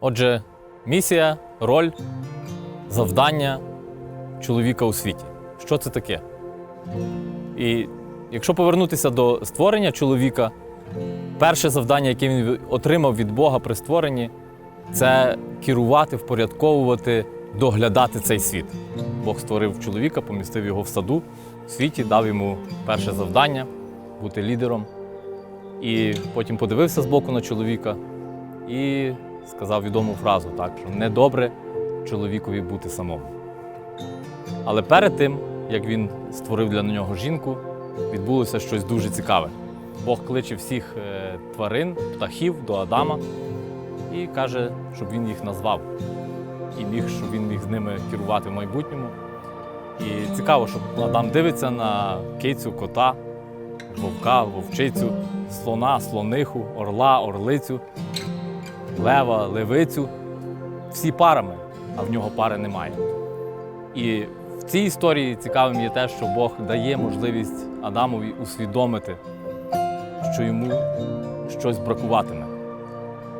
Отже, місія, роль, завдання чоловіка у світі. Що це таке? І якщо повернутися до створення чоловіка, перше завдання, яке він отримав від Бога при створенні, це керувати, впорядковувати, доглядати цей світ. Бог створив чоловіка, помістив його в саду, в світі, дав йому перше завдання бути лідером. І потім подивився збоку на чоловіка і сказав відому фразу, так, що недобре чоловікові бути самому. Але перед тим, як він створив для нього жінку, відбулося щось дуже цікаве. Бог кличе всіх е, тварин, птахів до Адама і каже, щоб він їх назвав. І міг, щоб він міг з ними керувати в майбутньому. І цікаво, що Адам дивиться на кицю, кота, вовка, вовчицю, слона, слониху, орла, орлицю, лева, левицю. Всі парами, а в нього пари немає. І в цій історії цікавим є те, що Бог дає можливість Адамові усвідомити, що йому щось бракуватиме.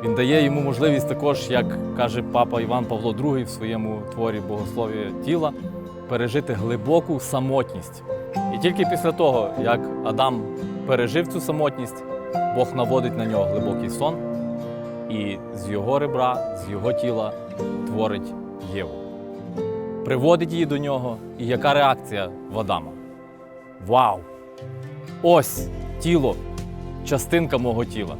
Він дає йому можливість також, як каже папа Іван Павло II в своєму творі Богослов'я тіла, пережити глибоку самотність. І тільки після того, як Адам пережив цю самотність, Бог наводить на нього глибокий сон, і з його ребра, з його тіла творить Єву. Приводить її до нього, і яка реакція в Адама? Вау! Ось тіло, частинка мого тіла.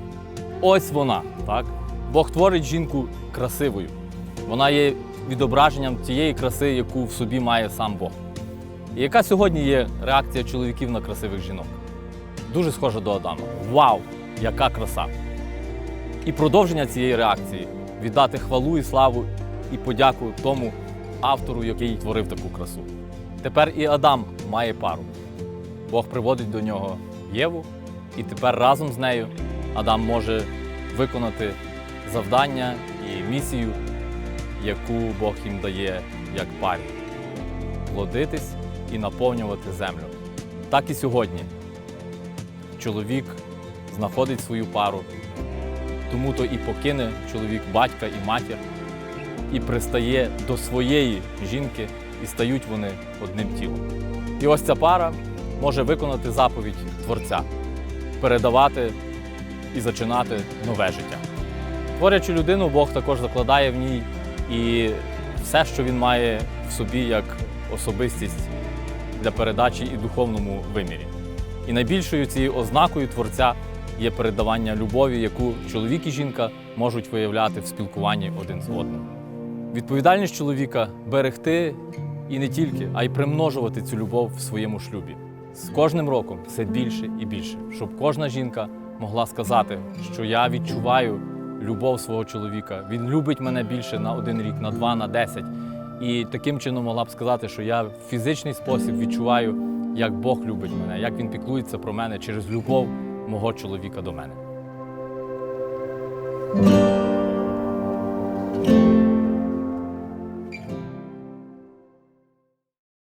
Ось вона, так? Бог творить жінку красивою. Вона є відображенням тієї краси, яку в собі має сам Бог. І яка сьогодні є реакція чоловіків на красивих жінок? Дуже схожа до Адама. Вау! Яка краса! І продовження цієї реакції віддати хвалу і славу і подяку тому автору, який творив таку красу. Тепер і Адам має пару. Бог приводить до нього Єву, і тепер разом з нею Адам може виконати завдання і місію, яку Бог їм дає як парі плодитись і наповнювати землю. Так і сьогодні чоловік знаходить свою пару, тому то і покине чоловік батька і матір, і пристає до своєї жінки, і стають вони одним тілом. І ось ця пара може виконати заповідь Творця, передавати і зачинати нове життя. Творячи людину, Бог також закладає в ній і все, що він має в собі як особистість для передачі і духовному вимірі. І найбільшою цією ознакою Творця є передавання любові, яку чоловік і жінка можуть виявляти в спілкуванні один з одним. Відповідальність чоловіка берегти і не тільки, а й примножувати цю любов в своєму шлюбі. З кожним роком все більше і більше, щоб кожна жінка могла сказати, що я відчуваю любов свого чоловіка. Він любить мене більше на один рік, на два, на десять. І таким чином могла б сказати, що я в фізичний спосіб відчуваю, як Бог любить мене, як він піклується про мене через любов мого чоловіка до мене.